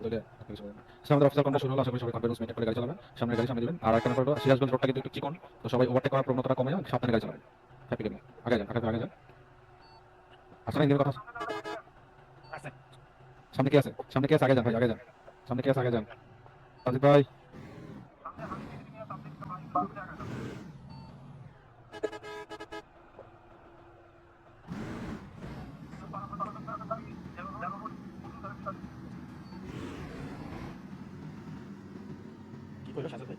করে গাড়ি চালাবেন। সামনে গাড়ি সামনে দিবেন আর একটা ব্যাপার হলো কিন্তু একটু চিকন সবাই ওভারটেক করার প্রবণতাটা কমে সাবধানে গাড়ি চালাবেন। আগে যান আগে যান আচ্ছা না কথা। সামনে কে আছে? সামনে কে আছে? আগে যান ভাই, আগে যান। সামনে কে আছে? আগে যান। ভাই কি কইলো সাথে ভাই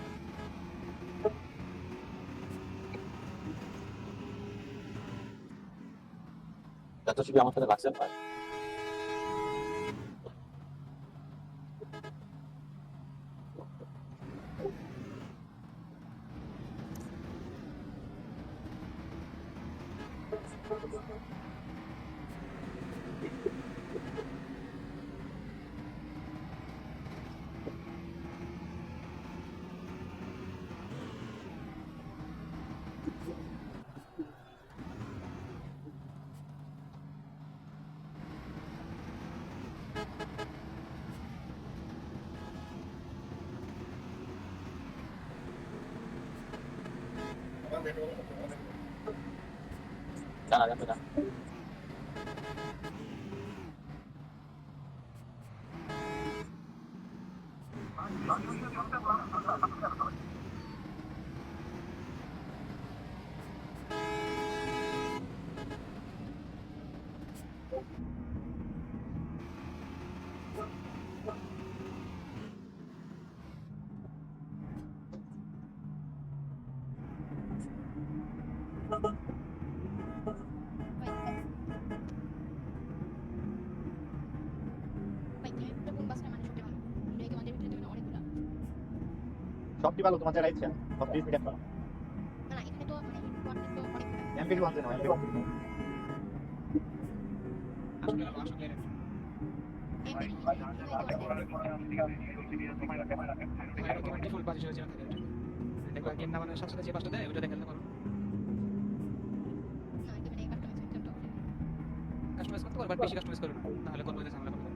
ছবি আমার সাথে রাখছেন ভাই জানা যাবে না সবটি ভালো তোমার যারা ইচ্ছা সব পিস মিডিয়াম ভালো MP one MP one default বাজে হয়েছে দেখো গেম নামানোর সাথে সাথে যে পাঁচটা দেয় ওটা দেখাতে পারো কাস্টমাইজ করতে পারো বাট বেশি কাস্টমাইজ করো না তাহলে করব ঝামেলা করবে না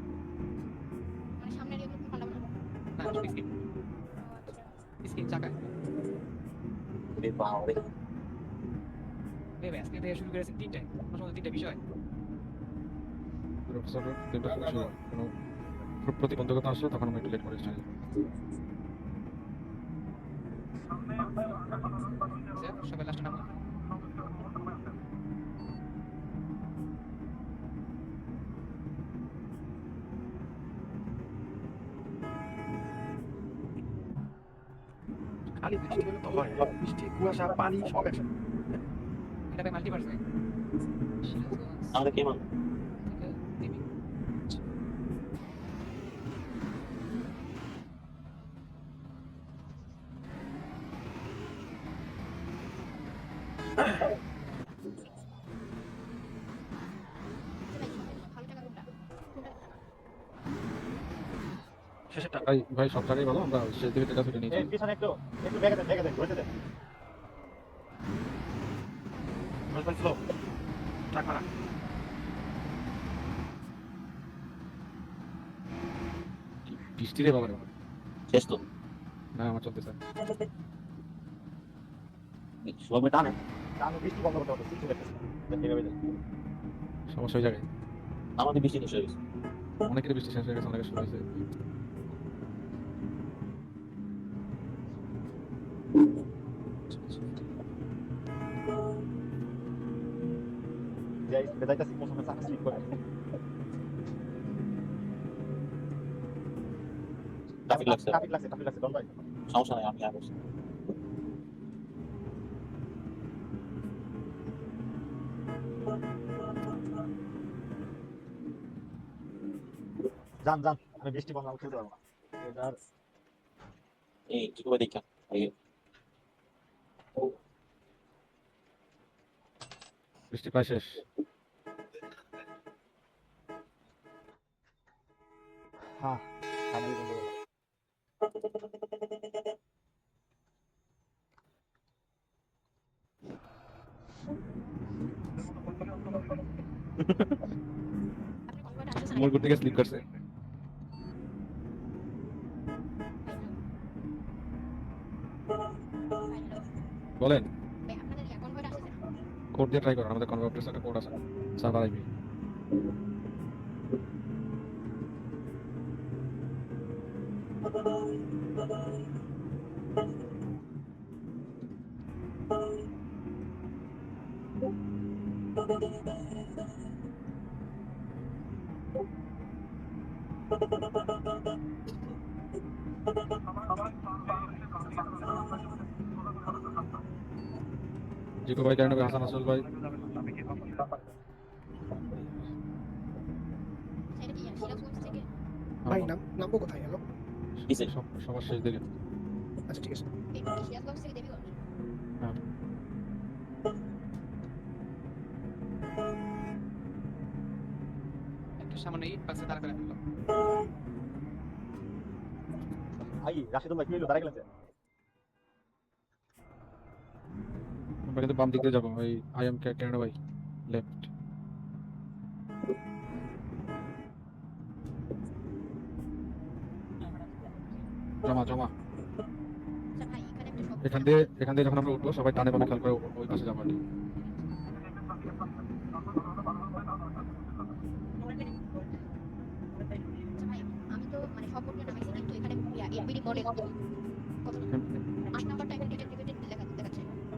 স্ক্রিন স্ক্রিন চাকা রে বাবা রে ভেবে আজকে থেকে শুরু করেছেন তিনটায়। আমার সঙ্গে তিনটা বিষয়। প্রতিবন্ধকতা আসলে তখন আমি একটু লেট করে চাই সবাই লাস্টে নামো খালি বৃষ্টি হলে তো হয় বৃষ্টি কুয়াশা পানি সব একসাথে। এটা মাল্টিভার্স আমাদের কে মান ভাই ভাই সব জায়গায় ভালো আমরা শেষ দিকে টেকা ছুটে নিয়েছি। পিছনে একটু একটু ব্যাগে দেন ব্যাগে দেন ঘুরতে দেন। স্লো ট্রাক বৃষ্টি রে বাবা শেষ তো। না আমার চলতেছে। সবাই টানে। আমি বৃষ্টি বন্ধ করতে হবে বৃষ্টি দেখতেছি দেন এইভাবে দেন। সমস্যা হয়ে যাবে। আমাদের বেশি শেষ হয়ে গেছে। অনেকের বৃষ্টি শেষ হয়ে গেছে অনেকের শুরু হয়েছে। ট্রাফিক লাগছে ট্রাফিক লাগছে ট্রাফিক লাগছে ভাই সমস্যা নাই আমি আগে যান যান আমি বৃষ্টি বন্ধ আমি খেলতে পারব না এই কি করে দেখা বৃষ্টি প্রায় শেষ হ্যাঁ। কনভার্ট করতে গিয়ে স্লিপ করছে বলেন। কোড দিয়ে ট্রাই করুন আমাদের কনভার্টার একটা কোড আছে। সার্ভার আইবি জিকো ভাই কেন হাসান আসল ভাই সেটা কি সিরাজগঞ্জ থেকে ভাই নাম নামবো কোথায় হ্যালো সবার শেষ দিকে আচ্ছা ঠিক আছে। একটু সামনে ইট পাশে দাঁড় করে ফেলল আই রাশিদুল ভাই কি হইল দাঁড়াই গেলেন বাম দিক দিয়ে যাব ওই আই এম ক্যানাডা ভাই লেফট জমা জমা। এখানে দিয়ে এখান দিয়ে যখন আমরা উঠবো সবাই টানে বামে খেয়াল করে ওই পাশে যাব আর কি।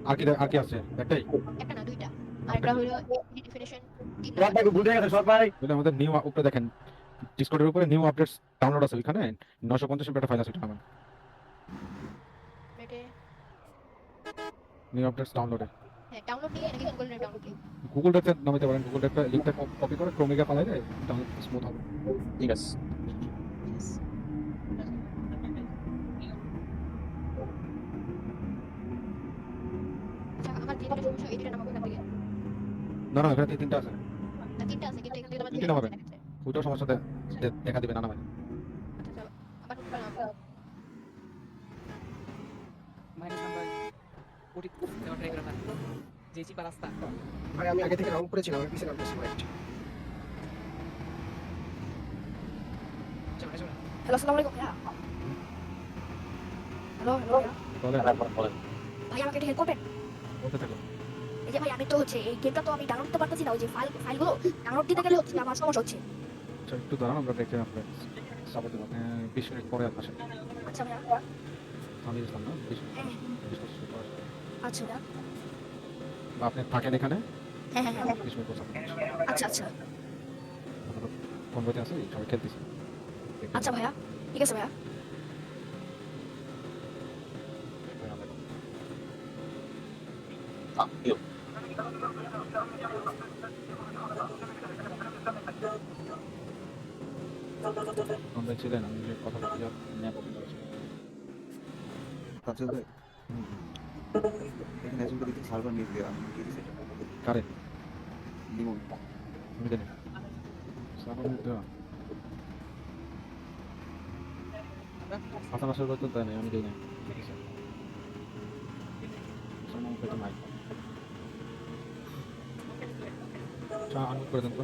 আর কি আর আছে? একটাই? একটা না দুইটা। আরেকটা হলো ভুল গেছে আমাদের নিউ উপরে দেখেন। ডিসকর্ডের উপরে নিউ আপডেটস ডাউনলোড আছে ওইখানে। নশো পঞ্চাশ একটা ফাইল আছে ওইটা নামান নিউ আপডেটস ডাউনলোডে হ্যাঁ ডাউনলোড নিয়ে নাকি গুগল ড্রাইভ ডাউনলোড নিয়ে গুগল ড্রাইভে নামাতে পারেন। গুগল ড্রাইভটা লিঙ্কটা কপি করে ক্রোমিকে পালাই দেয় ডাউনলোড স্মুথ হবে। ঠিক আছে। আচ্ছা আমার না না এখানে তিনটা আছে। না তিনটা আছে কিন্তু আমার তিনটে দুটো নামাবেন। ওইটাও সমস্যা দে- দে- দেখা দিবে না। নামাই আচ্ছা ভাই আমি আগে থেকে পিছনে হ্যালো আসসালামু আলাইকুম ভাইয়া। হ্যালো হ্যালো বলেন। ভাই আমাকে একটু হেল্প করবেন? বলতে থাকো? এই যে ভাই আমি তো হচ্ছে এই গেমটা তো আমি ডাউনলোড করতে পারতেছি না ওই যে ফাইল ফাইলগুলো ডাউনলোড দিতে গেলে হচ্ছে আমার সমস্যা হচ্ছে। আচ্ছা একটু দাঁড়ান আমরা দেখে আপনার সাপোর্ট দেবো হ্যাঁ, বিশ মিনিট পরে আসেন আচ্ছা ভাইয়া আমি ইসলাম না বিশ মিনিট হ্যাঁ। আচ্ছা বা আপনি থাকেন এখানে? হ্যাঁ হ্যাঁ হ্যাঁ। বিশ মিনিট আচ্ছা আচ্ছা। ফোন করতে আছে? সবাই খেলতেছি। আচ্ছা ভাইয়া। ঠিক আছে ভাইয়া। আহ, কি আমরা ছিলেন আমি যে কথা বলতে তাছাড়া ভাই এখানে একজন দিকে সার্ভার নিয়ে দেওয়া আমি কি দিছি কারে? লিমন। আমি জানি। সাপোর্ট দিতে হাসান আসার কথা তাই আমি দিই নাই ঠিক আছে নাই আনমিট করে দেন তো।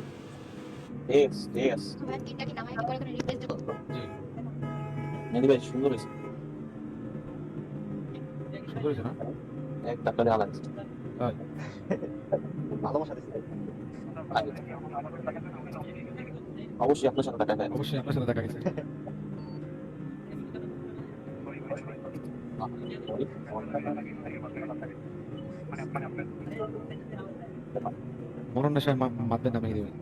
ঠিক আছে মেহেদি ভাই সুন্দর হয়েছে। শুরু করেছে না? এক টাকা দেওয়া ভালোবাসা দিচ্ছে। অবশ্যই আপনার সাথে দেখা যায় অবশ্যই আপনার সাথে দেখা গেছে মরণ নেশায় মাতবেন না মেঘে দেবেন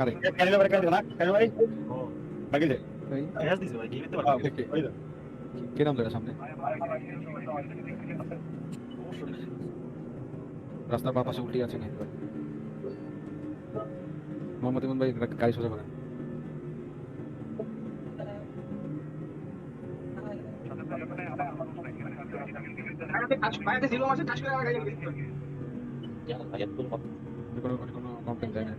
কারে কেন ভাই কেন না কেন ভাই ও বাকি দে গ্যাস দিছে ভাই গিয়ে দিতে আহ, পারবে কে- নাম ধরে সামনে রাস্তার বা পাশে উল্টে আছে নাকি ভাই মোহাম্মদ ইমন ভাই গাড়ি সোজা করেন। করে কোনো কোনো কমপ্লেন চাই না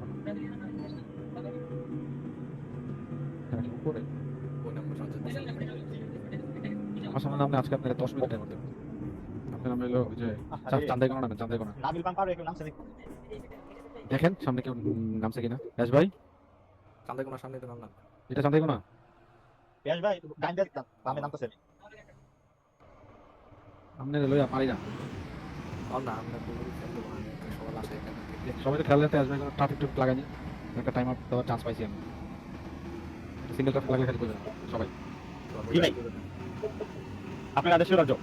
আমার সামনে নামলে আজকে আপনার দশ মিনিট টাইম দেবো আপনার নাম হলো যে চান্দাই কোনো নামেন চান্দাই কোনো দেখেন সামনে কেউ নামছে কিনা? ইয়াস ভাই। চাঁদা কোনো সামনে তো নাম না। এটা চান্দাই কোনো ভাই বামে নামতেছে। আপনি লইয়া পারি না। আর না আমরা লাস্টে এখানে। সবাই তো খেয়াল রাখতে আসবে কোনো ট্রাফিক টুফিক লাগানি একটা টাইম আপ দেওয়ার চান্স পাইছি আমি। সিঙ্গেল ট্রাফিক লাগলে খালি সবাই। জি ভাই। আপনার আদেশ রাজ্য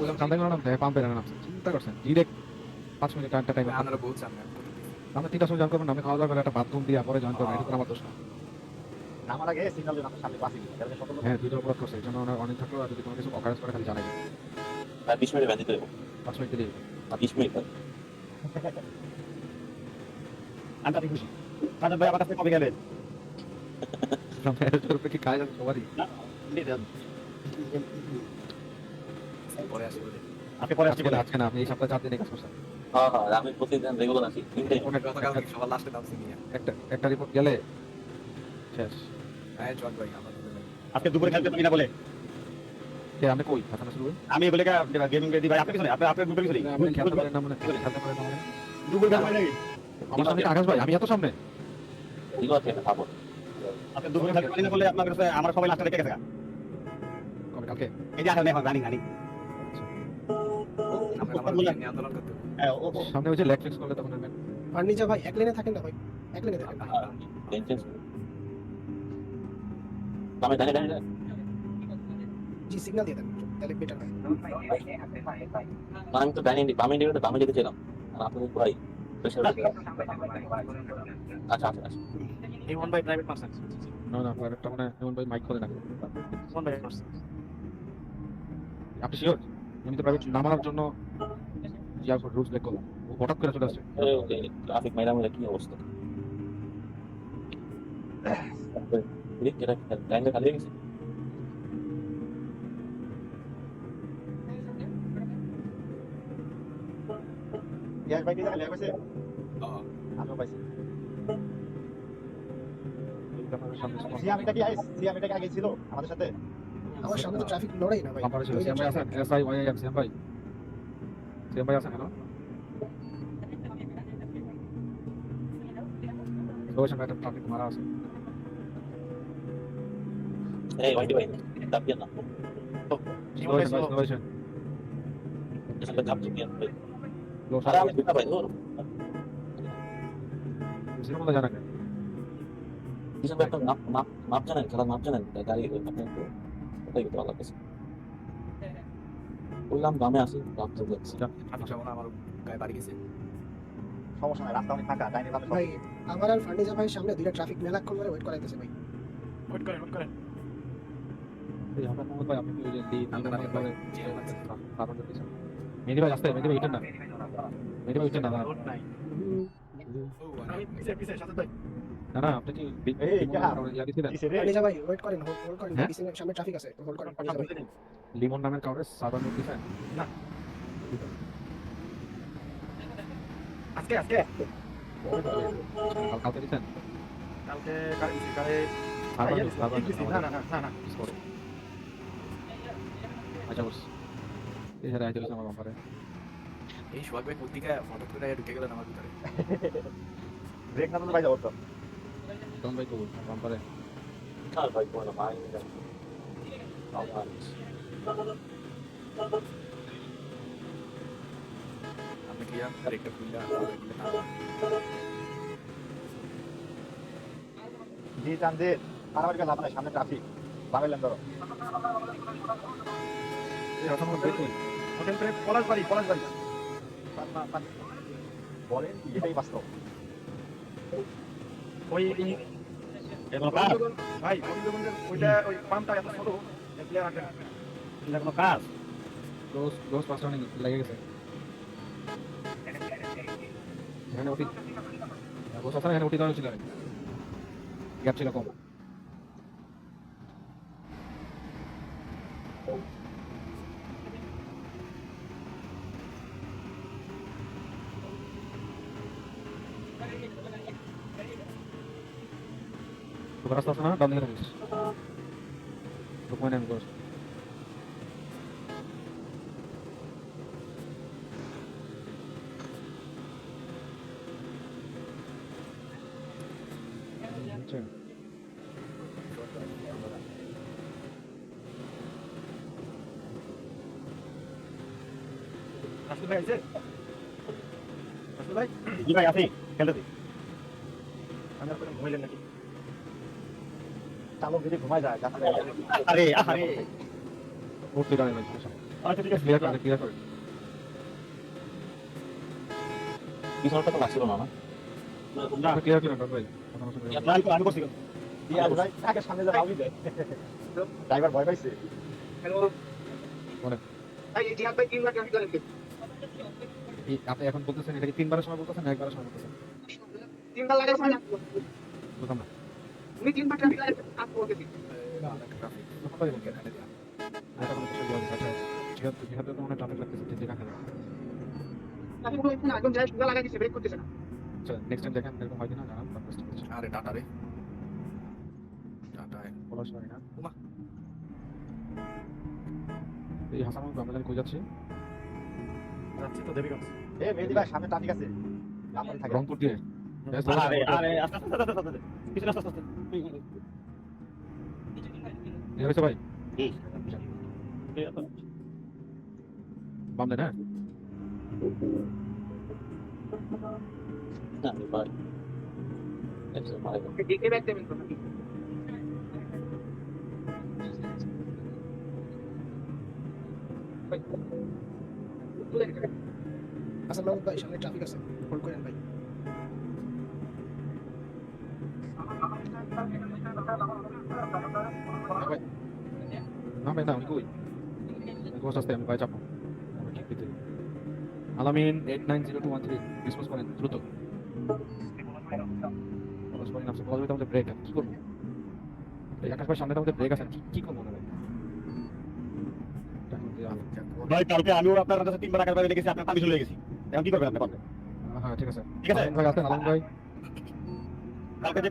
বললাম চান্দাই কোনো নাম পাম্পে না চিন্তা করছেন ডিরেক্ট পাঁচ মিনিট একটা টাইম আপনারা বহুত সামনে আমি কত দিছি। আমরা তিনটা সময় জয়েন করবেন আমি খাওয়া দাওয়া করে একটা বাথরুম দিয়ে পরে জয়েন করবেন এটা আমার দোষ না। নামার আগে সিগন্যাল দিন আপনার সামনে পাশে হ্যাঁ দুইটা অপরাধ করছে এই জন্য অনেক থাকলেও আর যদি কোনো কিছু অকারেন্স করে খালি জানাই আর বিশ মিনিট ব্যান্ডিতে দেবো পাঁচ মিনিট দিলেই বিশ মিনিট ভাই। খুশি সাজাদ ভাই আমার কাছে কবে গেলেন? আমরা কি কাজ আছে সবারই। পরে আসি আপনি পরে আসছি আজকে না, আপনি এই সপ্তাহে চার দিনে কাজ করছেন। হ্যাঁ হ্যাঁ আমি প্রতিদিন রেগুলার আছি। গতকাল সবার লাস্টে নামছি একটা একটা রিপোর্ট গেলে শেষ। হ্যাঁ জয়েন ভাই আজকে দুপুরে খেলতে পারি না বলে? কই? হাসান শুরু আমি বলে গেমিং রেডি ভাই আপনি পিছনে আপনি পিছনে খেলতে পারেন না মানে খেলতে পারেন না মানে। দুপুরে খেলতে পারি আমার সামনে আকাশ ভাই? আমি এত সামনে। এগুলো আছে খাব আপনি দুপুরে খেলতে পারি না বলে আপনার কাছে আমার সবাই লাস্টে রেখে গেছে কবে কালকে? এই যে আসলে এখন রানিং রানিং। আমরা আমার বললাম। নিয়ে আন্দোলন করতে হবে। ও ও- সামনে ওই যে লেগ ফিক্স করলে তখন আমি ফার্নিচার ভাই এক লেনে থাকেন না ভাই? এক লেনে থাকেন আমি জানি জানি জি সিগন্যাল দিয়ে দেন তাহলে বেটার হয়। আমি তো জানি বামে দিকে বামে দিকে ছিলাম আর আপনি ভাই আচ্ছা আচ্ছা আচ্ছা। এই ওয়ান বাই প্রাইভেট পার্সন না না একটা মানে এমন ভাই মাইক করে না। ওয়ান বাই পার্সন আপনি শিওর আমি তো প্রাইভেট নামানোর জন্য ইয়া রুলস ব্রেক করলাম। হঠাৎ করে চলে আসছে। ট্রাফিক ম্যাডাম কি অবস্থা? টাইমটা খালি হয়ে গেছে? ইয়াস ভাই কি জানেন লেগে হ্যাঁ। আমিও পাইছি। সিয়াম এটা কি আইস সিয়াম এটা কি আগে ছিল আমাদের সাথে? আমার সামনে তো ট্রাফিক লড়াই না ভাই। বাম্পারে ছিল সিএম ভাই আছেন। S I Y M CM ভাই। ভাই আছেন হ্যালো? ওই সামনে একটা ট্রাফিক মারা আছে। এই ভাই ভাই না। আরে আমি ভাই। ধর। জানা কিছু একটা মাপ মাপ মাপ জানেন খেলার মাপ জানেন গাড়ি আপনি একটু ওটাই একটু আলাদা আছে বললাম বামে আসি ভাবতে দেখছি ট্রাফিক যেমন আমার গায়ে বাড়ি গেছে সমস্যা নাই রাস্তা অনেক ফাঁকা ডাইনে বামে ভাই আমার আর ফার্নিচার ভাই সামনে দুইটা ট্রাফিক মেলাক্ষণ ধরে ওয়েট করাইতেছে ভাই ওয়েট করেন ওয়েট করেন এই আমি আমার আসতে মেহেদি না মেহেদি না না আমি না না আপনি কি বি- এই, ভাই ওয়েট করেন হোল্ড করেন হ্যাঁ? সামনে ট্রাফিক আছে হোল্ড করেন লিমন নামের কাউরে সার্ভার নোট দিছেন? আজকে আজকে? কালকে দিছেন? কালকে কালকে কালকে সার্ভার আইয়া নোট দিছি, সার্ভার ঠিক দিছি, না না না না। না আচ্ছা বস। এই আইতে গেছে আমার বাম্পারে। এই সোহাগ ভাই পত্রিকা ফটো তুলে ঢুকে গেলেন আমার ভিতরে? ব্রেক না তো ভাই যাব তো। ভাই কবুল বাম্পারে আর ভাই কোন ভাই আমার আপনি কি জি ট্রানজিট মারামারি করে লাভ সামনে ট্রাফিক লেন ধরো ব্রেক কই পলাশ বাড়ি পলাশ বাড়ি বলেন এটাই বাস্তব ওই ভাই ওইটা ওই পাম্পটা এত ছোট প্লেয়ার আটে না? কোনো কাজ। ক্লোজ ক্লোজ পাঁচ রানিং লেগে গেছে। এখানে আছে না, এখানে ওটি দেওয়া ছিল গ্যাপ ছিল কম। তোর রাস্তা আছে না ডান দিকে থাকিস ডকুমেন্ট আমি করছি ভাই আছে ভাই জি ভাই আছি খেলতে দিই আমি আপনার ঘুমাইলেন নাকি চালক যদি ঘুমায় যায় যাত্রা আরে আচ্ছা না না ক্লিয়ার করে ভাই দিয়ে আবু ভাই ভয় পাইছে এই আপনি এখন বলতেছেন এটা কি তিনবারের সময় বলতেছেন না একবারের সময় বলতেছেন বুঝলাম না তখন তাই বলছি। আচ্ছা মনে আচ্ছা হয় আরে টাটা রে টাটা না এই হাসান আমরা কই যাচ্ছি যাচ্ছি তো দেবীগঞ্জ এ মেহেদি ভাই সামনে ট্রাফিক আছে রংপুর দিয়ে আরে আরে আস্তে আস্তে আস্তে আস্তে পিছনে আস্তে আস্তে এই হয়েছে ভাই। বাম না? ভাই আচ্ছা ভাই ভাই সামনে ট্রাফিক আছে। হোল্ড করেন ভাই। ভাই না আমি কই কোর্স আসতে আমি ভাই চাপো আমি ঠিক দিতে Alamin eight nine zero two one three dispose করেন দ্রুত আমাদের ব্রেক কি করব এই আকাশ ভাই সামনে আমাদের ব্রেক আছে কি- করব না ভাই কালকে আমিও আপনার কাছে তিনবার টাকার বাইরে গেছি আপনার আমি চলে গেছি এখন কি করবেন আপনি হ্যাঁ ঠিক আছে ঠিক আছে ভাই আছেন আলামিন ভাই কালকে যে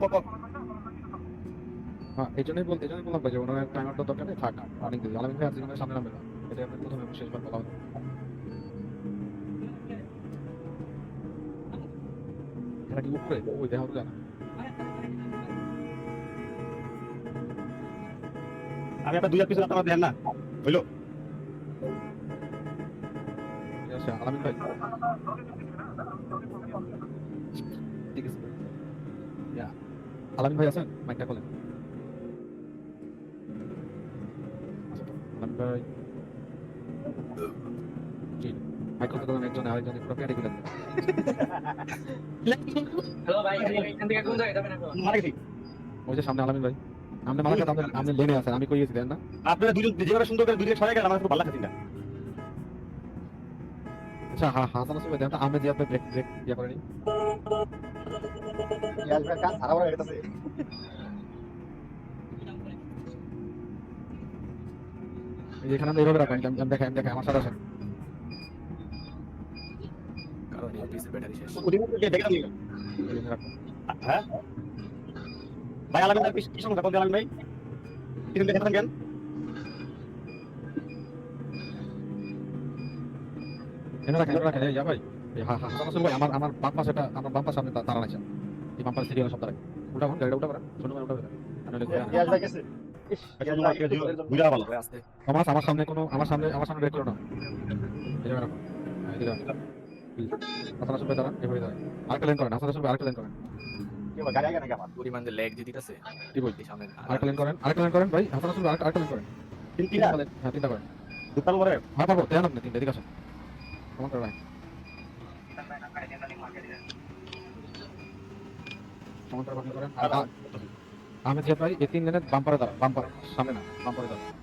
হ্যাঁ এই জন্যই বলতে এই জন্যই বললাম যে ওনার টাইমারটা দরকার নেই থাক। অনেক দিন। আলামিন ভাই সামনে নামবে না। এটা আমি প্রথমে শেষবার বলা হলো এটা কি উপরে ওই দেখা হলো না। আমি আপনার দুই পিছনে আপনার দেন না। আলামিন ভাই। ঠিক আছে। আলামিন ভাই আছেন? মাইকটা খোলেন আচ্ছা, আলামিন ভাই জি মাইক খুলতে দিলাম একজন আরেকজন পুরো পেটে খুলে দিলেন। মারা গেছি ওই যে সামনে আলামিন ভাই। আপনি আপনি লেনে আছেন আমি কই গেছি দেন না? আপনারা দুজন যেভাবে সুন্দর করে দুদিকে সরে গেলেন আমার খুব ভালো লাগছে না আচ্ছা হ্যাঁ আসবে দেন না আমি যে আপনি ব্রেক ব্রেক ইয়া করেনি। ইয়াস ভাই কাজ হয়ে গেছে। এখানে এইভাবে আমি দেখাই আমি দেখাই আমার সাথে আসেন কারণ এই পিসের ব্যাটারি শেষ। হ্যাঁ ভাই কি সমস্যা ভাই। পিছন দেখে থাকেন। এনে রাখেন রাখেন। এই ভাই। ভাই আমার আমার বাম পাশেটা আমার বাম পাশে আপনি তারা নাইছে এই বাম পাশে সিরিয়াল সব দাঁড়ায় উল্টা কোন গাড়িটা উল্টা আসতে। আমার সামনে কোনো আমার সামনে আমার সামনে ব্রেক করো না। হাসান আসবে দাঁড়ান এভাবে আমি যে ভাই এই তিন জনের বাম্পারে দাঁড়া বাম্পারে সামনে না বাম্পারে দাঁড়া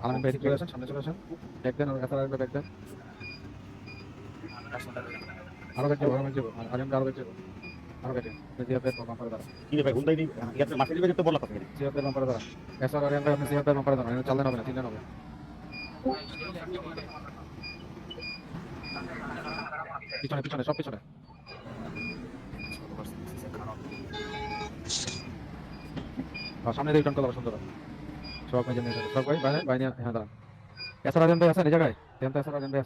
হ্যাঁ, ভাই এদিকে চলে আসেন সামনে চলে আসেন। ব্যাক দেন আর এসার আরেকবার ব্যাক দেন আরও ব্যাক যাব আরও ব্যাক যাব। আর আরও ব্যাক যাব। আরও দাঁড়া কি ভাই গুন্দাই দি ইয়াতে মাসে দিবে তো দাঁড়া এসার আলম ভাই আপনি ভাই বাম্পারে দাঁড়া হবে না তিনলেন হবে। পিছনে পিছনে সব পিছনে। সামনে করতে হবে সুন্দর। সব ভাই জানিয়ে সব ভাই বাইরে বাইরে হ্যাঁ দাঁড়ান এসার আজম ভাই আছেন এই জায়গায়? এখান তো এসার আজম ভাই